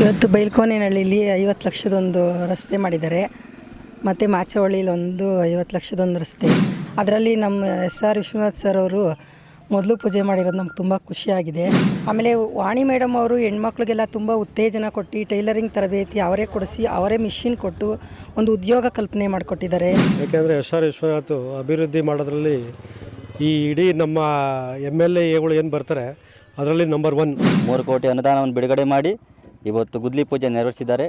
ಇವತ್ತು ಬೈಲ್ಕೋನೆನಹಳ್ಳಿಲಿ ಐವತ್ತು ಲಕ್ಷದೊಂದು ರಸ್ತೆ ಮಾಡಿದ್ದಾರೆ. ಮತ್ತು ಮಾಚವಳ್ಳಿಲಿ ಒಂದು ಐವತ್ತು ಲಕ್ಷದೊಂದು ರಸ್ತೆ. ಅದರಲ್ಲಿ ನಮ್ಮ ಎಸ್ ಆರ್ ವಿಶ್ವನಾಥ್ ಸರ್ ಅವರು ಮೊದಲು ಪೂಜೆ ಮಾಡಿರೋದು ನಮ್ಗೆ ತುಂಬ ಖುಷಿಯಾಗಿದೆ ಆಮೇಲೆ ವಾಣಿ ಮೇಡಮ್ ಅವರು ಹೆಣ್ಮಕ್ಳಿಗೆಲ್ಲ ತುಂಬ ಉತ್ತೇಜನ ಕೊಟ್ಟು ಟೈಲರಿಂಗ್ ತರಬೇತಿ ಅವರೇ ಕೊಡಿಸಿ ಅವರೇ ಮಿಷಿನ್ ಕೊಟ್ಟು ಒಂದು ಉದ್ಯೋಗ ಕಲ್ಪನೆ ಮಾಡಿಕೊಟ್ಟಿದ್ದಾರೆ. ಯಾಕೆಂದರೆ ಎಸ್ ಆರ್ ವಿಶ್ವನಾಥ್ ಅಭಿವೃದ್ಧಿ ಮಾಡೋದ್ರಲ್ಲಿ ಈ ಇಡೀ ನಮ್ಮ ಎಂ ಎಲ್ ಎಗಳು ಏನು ಬರ್ತಾರೆ ಅದರಲ್ಲಿ ನಂಬರ್ ಒನ್ ಮೂರು ಕೋಟಿ ಅನುದಾನವನ್ನು ಬಿಡುಗಡೆ ಮಾಡಿ ಇವತ್ತು ಗುದ್ಲಿ ಪೂಜೆ ನೆರವೇರಿಸಿದ್ದಾರೆ.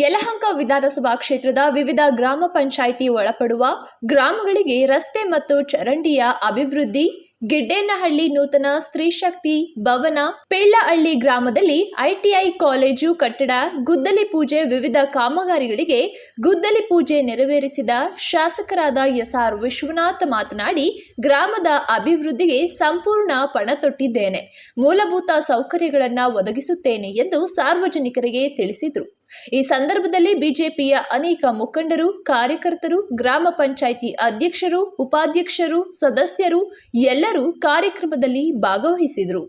ಯಲಹಂಕ ವಿಧಾನಸಭಾ ಕ್ಷೇತ್ರದ ವಿವಿಧ ಗ್ರಾಮ ಪಂಚಾಯಿತಿ ಒಳಪಡುವ ಗ್ರಾಮಗಳಿಗೆ ರಸ್ತೆ ಮತ್ತು ಚರಂಡಿಯ ಅಭಿವೃದ್ಧಿ ಗಿಡ್ಡೇನಹಳ್ಳಿ ನೂತನ ಸ್ತ್ರೀಶಕ್ತಿ ಭವನ ಪೇಳ್ಳಹಳ್ಳಿ ಗ್ರಾಮದಲ್ಲಿ ಐಟಿಐ ಕಾಲೇಜು ಕಟ್ಟಡ, ಗುದ್ದಲಿ ಪೂಜೆ ವಿವಿಧ ಕಾಮಗಾರಿಗಳಿಗೆ ಗುದ್ದಲಿ ಪೂಜೆ ನೆರವೇರಿಸಿದ ಶಾಸಕರಾದ ಎಸ್ಆರ್ ವಿಶ್ವನಾಥ್ ಮಾತನಾಡಿ, ಗ್ರಾಮದ ಅಭಿವೃದ್ಧಿಗೆ ಸಂಪೂರ್ಣ ಪಣ ತೊಟ್ಟಿದ್ದೇನೆ. ಮೂಲಭೂತ ಸೌಕರ್ಯಗಳನ್ನು ಒದಗಿಸುತ್ತೇನೆ ಎಂದು ಸಾರ್ವಜನಿಕರಿಗೆ ತಿಳಿಸಿದರು. ಈ ಸಂದರ್ಭದಲ್ಲಿ ಬಿಜೆಪಿಯ ಅನೇಕ ಮುಖಂಡರು ಕಾರ್ಯಕರ್ತರು ಗ್ರಾಮ ಪಂಚಾಯಿತಿ ಅಧ್ಯಕ್ಷರು ಉಪಾಧ್ಯಕ್ಷರು ಸದಸ್ಯರು ಎಲ್ಲರೂ ಕಾರ್ಯಕ್ರಮದಲ್ಲಿ ಭಾಗವಹಿಸಿದರು.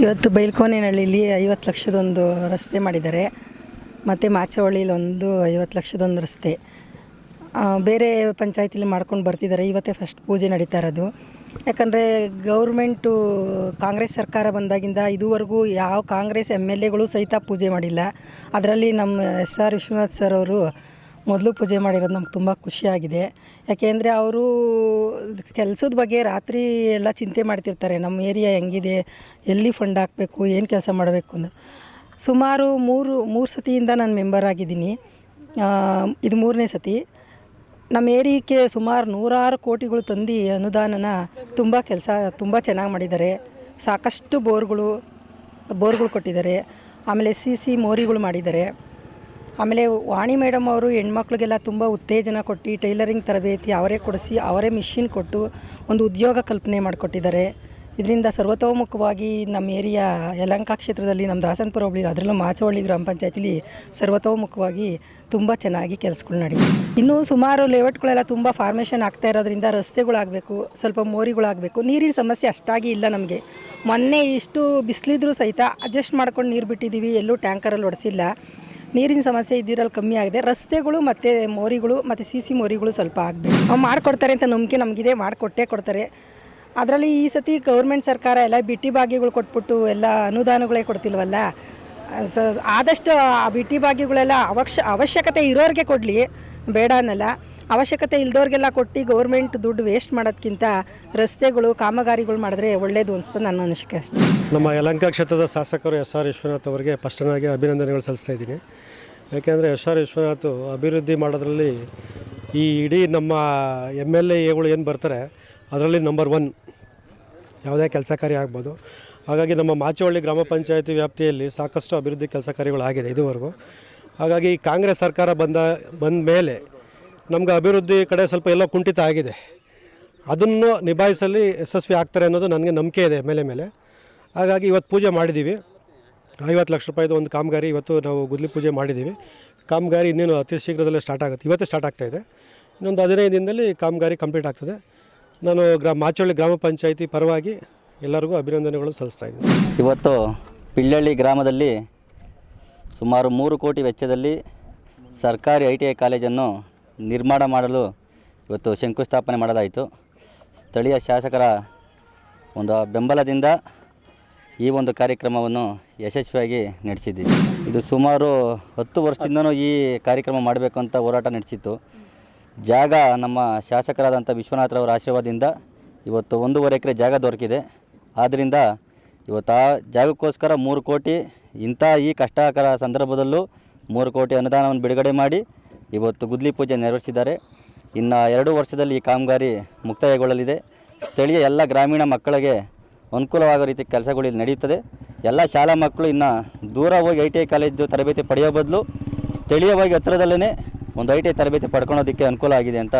ಇವತ್ತು ಬೈಲ್ಕೋನೆನಹಳ್ಳಿಲಿ ಐವತ್ತು ಲಕ್ಷದೊಂದು ರಸ್ತೆ ಮಾಡಿದ್ದಾರೆ. ಮತ್ತು ಮಾಚವಳ್ಳಿಲಿ ಒಂದು ಐವತ್ತು ಲಕ್ಷದೊಂದು ರಸ್ತೆ. ಬೇರೆ ಪಂಚಾಯತಿಲಿ ಮಾಡ್ಕೊಂಡು ಬರ್ತಿದ್ದಾರೆ. ಇವತ್ತೇ ಫಸ್ಟ್ ಪೂಜೆ ನಡೀತಾ ಇರೋದು. ಯಾಕಂದರೆ ಗೌರ್ಮೆಂಟು, ಕಾಂಗ್ರೆಸ್ ಸರ್ಕಾರ ಬಂದಾಗಿಂದ ಇದುವರೆಗೂ ಯಾವ ಕಾಂಗ್ರೆಸ್ ಎಂ ಎಲ್ ಎಗಳು ಸಹಿತ ಪೂಜೆ ಮಾಡಿಲ್ಲ. ಅದರಲ್ಲಿ ನಮ್ಮ ಎಸ್ ಆರ್ ವಿಶ್ವನಾಥ್ ಸರ್ ಅವರು ಮೊದಲು ಪೂಜೆ ಮಾಡಿರೋದು ನಮ್ಗೆ ತುಂಬ ಖುಷಿಯಾಗಿದೆ ಯಾಕೆಂದರೆ ಅವರು ಕೆಲಸದ ಬಗ್ಗೆ ರಾತ್ರಿ ಎಲ್ಲ ಚಿಂತೆ ಮಾಡ್ತಿರ್ತಾರೆ. ನಮ್ಮ ಏರಿಯಾ ಹೆಂಗಿದೆ, ಎಲ್ಲಿ ಫಂಡ್ ಹಾಕಬೇಕು, ಏನು ಕೆಲಸ ಮಾಡಬೇಕು ಅಂತ. ಸುಮಾರು ಮೂರು ಮೂರು ಸತಿಯಿಂದ ನಾನು ಮೆಂಬರ್ ಆಗಿದ್ದೀನಿ. ಇದು ಮೂರನೇ ಸತಿ. ನಮ್ಮ ಏರಿಯಕ್ಕೆ ಸುಮಾರು ನೂರಾರು ಕೋಟಿಗಳು ತಂದು ಅನುದಾನನ ತುಂಬ ಕೆಲಸ, ತುಂಬ ಚೆನ್ನಾಗಿ ಮಾಡಿದ್ದಾರೆ. ಸಾಕಷ್ಟು ಬೋರ್ಗಳು ಬೋರ್ಗಳು ಕೊಟ್ಟಿದ್ದಾರೆ. ಆಮೇಲೆ ಸಿ ಸಿ ಮೋರಿಗಳು ಮಾಡಿದ್ದಾರೆ. ಆಮೇಲೆ ವಾಣಿ ಮೇಡಮ್ ಅವರು ಹೆಣ್ಮಕ್ಳಿಗೆಲ್ಲ ತುಂಬ ಉತ್ತೇಜನ ಕೊಟ್ಟು, ಟೈಲರಿಂಗ್ ತರಬೇತಿ ಅವರೇ ಕೊಡಿಸಿ, ಅವರೇ ಮಿಷಿನ್ ಕೊಟ್ಟು ಒಂದು ಉದ್ಯೋಗ ಕಲ್ಪನೆ ಮಾಡಿಕೊಟ್ಟಿದ್ದಾರೆ. ಇದರಿಂದ ಸರ್ವತೋಮುಖವಾಗಿ ನಮ್ಮ ಏರಿಯಾ ಯಲಂಕ ಕ್ಷೇತ್ರದಲ್ಲಿ ನಮ್ಮ ದಾಸನಪುರ ಹೋಬಳಿ, ಅದರಲ್ಲೂ ಮಾಚವಳ್ಳಿ ಗ್ರಾಮ ಪಂಚಾಯತಿಲಿ ಸರ್ವತೋಮುಖವಾಗಿ ತುಂಬ ಚೆನ್ನಾಗಿ ಕೆಲಸಗಳು ನಡೆಯುತ್ತೆ ಇನ್ನೂ ಸುಮಾರು ಲೇಔಟ್ಗಳೆಲ್ಲ ತುಂಬ ಫಾರ್ಮೇಷನ್ ಆಗ್ತಾ ಇರೋದ್ರಿಂದ ರಸ್ತೆಗಳಾಗಬೇಕು, ಸ್ವಲ್ಪ ಮೋರಿಗಳಾಗಬೇಕು, ನೀರಿನ ಸಮಸ್ಯೆ ಅಷ್ಟಾಗಿ ಇಲ್ಲ ನಮಗೆ. ಮೊನ್ನೆ ಇಷ್ಟು ಬಿಸಿಲಿದ್ರೂ ಸಹಿತ ಅಡ್ಜಸ್ಟ್ ಮಾಡ್ಕೊಂಡು ನೀರು ಬಿಟ್ಟಿದ್ದೀವಿ ಎಲ್ಲೂ ಟ್ಯಾಂಕರಲ್ಲಿ ಹೊಡೆಸಿಲ್ಲ ನೀರಿನ ಸಮಸ್ಯೆ ಇದ್ದಿರಲ್ಲಿ ಕಮ್ಮಿ ಆಗಿದೆ. ರಸ್ತೆಗಳು ಮತ್ತು ಮೋರಿಗಳು ಮತ್ತು ಸಿ ಸಿ ಮೋರಿಗಳು ಸ್ವಲ್ಪ ಆಗಬೇಕು. ಅವ್ರು ಮಾಡಿಕೊಡ್ತಾರೆ ಅಂತ ನಂಬಿಕೆ ನಮಗಿದೆ, ಮಾಡಿಕೊಟ್ಟೇ ಕೊಡ್ತಾರೆ. ಅದರಲ್ಲಿ ಈ ಸತಿ ಗೌರ್ಮೆಂಟ್ ಸರ್ಕಾರ ಎಲ್ಲ ಬಿಟ್ಟಿ ಭಾಗ್ಯಗಳು ಕೊಟ್ಬಿಟ್ಟು ಎಲ್ಲ ಅನುದಾನಗಳೇ ಕೊಡ್ತಿಲ್ವಲ್ಲ? ಸ, ಆದಷ್ಟು ಆ ಬಿಟ್ಟಿ ಭಾಗ್ಯಗಳೆಲ್ಲ ಅವಶ್ಯ ಅವಶ್ಯಕತೆ ಇರೋರಿಗೆ ಕೊಡಲಿ, ಬೇಡ ಅನ್ನಲ್ಲ. ಅವಶ್ಯಕತೆ ಇಲ್ದೋರಿಗೆಲ್ಲ ಕೊಟ್ಟು ಗೌರ್ಮೆಂಟ್ ದುಡ್ಡು ವೇಸ್ಟ್ ಮಾಡೋದಕ್ಕಿಂತ ರಸ್ತೆಗಳು, ಕಾಮಗಾರಿಗಳು ಮಾಡಿದ್ರೆ ಒಳ್ಳೇದು ಅನಿಸ್ತು ನನ್ನ ಅನಿಸಿಕೆ ನಮ್ಮ ಯಲಂಕ ಕ್ಷೇತ್ರದ ಶಾಸಕರು ಎಸ್ ಆರ್ ವಿಶ್ವನಾಥ್ ಅವರಿಗೆ ಫಸ್ಟನಾಗಿ ಅಭಿನಂದನೆಗಳು ಸಲ್ಲಿಸ್ತಾ ಇದ್ದೀನಿ. ಯಾಕೆಂದರೆ ಎಸ್ ಆರ್ ವಿಶ್ವನಾಥ್ ಅಭಿವೃದ್ಧಿ ಮಾಡೋದ್ರಲ್ಲಿ ಈ ಇಡೀ ನಮ್ಮ ಎಂ ಎಲ್ ಎಗಳು ಏನು ಬರ್ತಾರೆ, ಅದರಲ್ಲಿ ನಂಬರ್ ಒನ್ ಯಾವುದೇ ಕೆಲಸ ಕಾರ್ಯ ಆಗ್ಬೋದು. ಹಾಗಾಗಿ ನಮ್ಮ ಮಾಚವಳ್ಳಿ ಗ್ರಾಮ ಪಂಚಾಯತಿ ವ್ಯಾಪ್ತಿಯಲ್ಲಿ ಸಾಕಷ್ಟು ಅಭಿವೃದ್ಧಿ ಕೆಲಸ ಕಾರ್ಯಗಳಾಗಿದೆ ಇದುವರೆಗೂ. ಹಾಗಾಗಿ ಕಾಂಗ್ರೆಸ್ ಸರ್ಕಾರ ಬಂದ ಬಂದ ಮೇಲೆ ನಮ್ಗೆ ಅಭಿವೃದ್ಧಿ ಕಡೆ ಸ್ವಲ್ಪ ಎಲ್ಲೋ ಕುಂಠಿತ ಆಗಿದೆ. ಅದನ್ನು ನಿಭಾಯಿಸಲಿ ಯಶಸ್ವಿ ಆಗ್ತಾರೆ ಅನ್ನೋದು ನನಗೆ ನಂಬಿಕೆ ಇದೆ ಮೇಲೆ ಮೇಲೆ. ಹಾಗಾಗಿ ಇವತ್ತು ಪೂಜೆ ಮಾಡಿದ್ದೀವಿ. ಐವತ್ತು ಲಕ್ಷ ರೂಪಾಯಿದು ಒಂದು ಕಾಮಗಾರಿ ಇವತ್ತು ನಾವು ಗುದ್ಲಿ ಪೂಜೆ ಮಾಡಿದ್ದೀವಿ. ಕಾಮಗಾರಿ ಇನ್ನೇನು ಅತಿ ಶೀಘ್ರದಲ್ಲೇ ಸ್ಟಾರ್ಟ್ ಆಗುತ್ತೆ. ಇವತ್ತೇ ಸ್ಟಾರ್ಟ್ ಆಗ್ತಾಯಿದೆ ಇನ್ನೊಂದು ಹದಿನೈದು ದಿನದಲ್ಲಿ ಕಾಮಗಾರಿ ಕಂಪ್ಲೀಟ್ ಆಗ್ತದೆ. ನಾನು ಗ್ರಾಮ ಮಾಚಳ್ಳಿ ಗ್ರಾಮ ಪಂಚಾಯಿತಿ ಪರವಾಗಿ ಎಲ್ಲರಿಗೂ ಅಭಿನಂದನೆಗಳು ಸಲ್ಲಿಸ್ತಾ ಇದ್ದೀನಿ. ಇವತ್ತು ಪಿಳ್ಳಳ್ಳಿ ಗ್ರಾಮದಲ್ಲಿ ಸುಮಾರು ಮೂರು ಕೋಟಿ ವೆಚ್ಚದಲ್ಲಿ ಸರ್ಕಾರಿ ಐ ಟಿ ಐ ಕಾಲೇಜನ್ನು ನಿರ್ಮಾಣ ಮಾಡಲು ಇವತ್ತು ಶಂಕುಸ್ಥಾಪನೆ ಮಾಡಲಾಯಿತು. ಸ್ಥಳೀಯ ಶಾಸಕರ ಒಂದು ಬೆಂಬಲದಿಂದ ಈ ಒಂದು ಕಾರ್ಯಕ್ರಮವನ್ನು ಯಶಸ್ವಿಯಾಗಿ ನಡೆಸಿದ್ದೀವಿ ಇದು ಸುಮಾರು ಹತ್ತು ವರ್ಷದಿಂದನೂ ಈ ಕಾರ್ಯಕ್ರಮ ಮಾಡಬೇಕು ಅಂತ ಹೋರಾಟ ನಡೆಸಿತ್ತು. ಜಾಗ ನಮ್ಮ ಶಾಸಕರಾದಂಥ ವಿಶ್ವನಾಥರವರ ಆಶೀರ್ವಾದದಿಂದ ಇವತ್ತು ಒಂದೂವರೆ ಎಕರೆ ಜಾಗ ದೊರಕಿದೆ. ಆದ್ದರಿಂದ ಇವತ್ತು ಆ ಜಾಗಕ್ಕೋಸ್ಕರ ಮೂರು ಕೋಟಿ, ಇಂಥ ಈ ಕಷ್ಟಕರ ಸಂದರ್ಭದಲ್ಲೂ ಮೂರು ಕೋಟಿ ಅನುದಾನವನ್ನು ಬಿಡುಗಡೆ ಮಾಡಿ ಇವತ್ತು ಗುದ್ಲಿ ಪೂಜೆ ನೆರವೇರಿಸಿದ್ದಾರೆ. ಇನ್ನು ಎರಡು ವರ್ಷದಲ್ಲಿ ಈ ಕಾಮಗಾರಿ ಮುಕ್ತಾಯಗೊಳ್ಳಲಿದೆ. ಸ್ಥಳೀಯ ಎಲ್ಲ ಗ್ರಾಮೀಣ ಮಕ್ಕಳಿಗೆ ಅನುಕೂಲವಾಗೋ ರೀತಿ ಕೆಲಸಗಳು ಇಲ್ಲಿ ನಡೆಯುತ್ತದೆ. ಎಲ್ಲ ಶಾಲಾ ಮಕ್ಕಳು ಇನ್ನು ದೂರ ಹೋಗಿ ಐ ಟಿ ಐ ಕಾಲೇಜು ತರಬೇತಿ ಪಡೆಯೋ ಬದಲು ಸ್ಥಳೀಯವಾಗಿ ಹತ್ತಿರದಲ್ಲೇ ಒಂದು ಐ ಟಿ ತರಬೇತಿ ಪಡ್ಕೊಳ್ಳೋದಕ್ಕೆ ಅನುಕೂಲ ಆಗಿದೆ ಅಂತ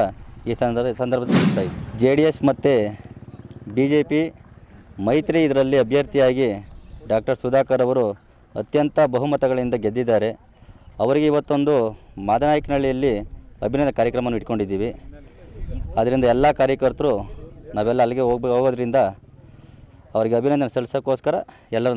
ಈ ಸಂದರ್ಭ ಸಂದರ್ಭದಲ್ಲಿ ತಿಳಿಸ್ತಾ ಜೆ ಡಿ ಎಸ್ ಮತ್ತು ಬಿ ಜೆ ಪಿ ಮೈತ್ರಿ ಇದರಲ್ಲಿ ಅಭ್ಯರ್ಥಿಯಾಗಿ ಡಾಕ್ಟರ್ ಸುಧಾಕರ್ ಅವರು ಅತ್ಯಂತ ಬಹುಮತಗಳಿಂದ ಗೆದ್ದಿದ್ದಾರೆ. ಅವರಿಗೆ ಇವತ್ತೊಂದು ಮಾದನಾಯಕನಹಳ್ಳಿಯಲ್ಲಿ ಅಭಿನಂದನೆ ಕಾರ್ಯಕ್ರಮವನ್ನು ಇಟ್ಕೊಂಡಿದ್ದೀವಿ. ಅದರಿಂದ ಎಲ್ಲ ಕಾರ್ಯಕರ್ತರು ನಾವೆಲ್ಲ ಅಲ್ಲಿಗೆ ಹೋಗ್ಬೇಕು ಹೋಗೋದ್ರಿಂದ ಅವರಿಗೆ ಅಭಿನಂದನೆ ಸಲ್ಲಿಸೋಕ್ಕೋಸ್ಕರ ಎಲ್ಲರೂ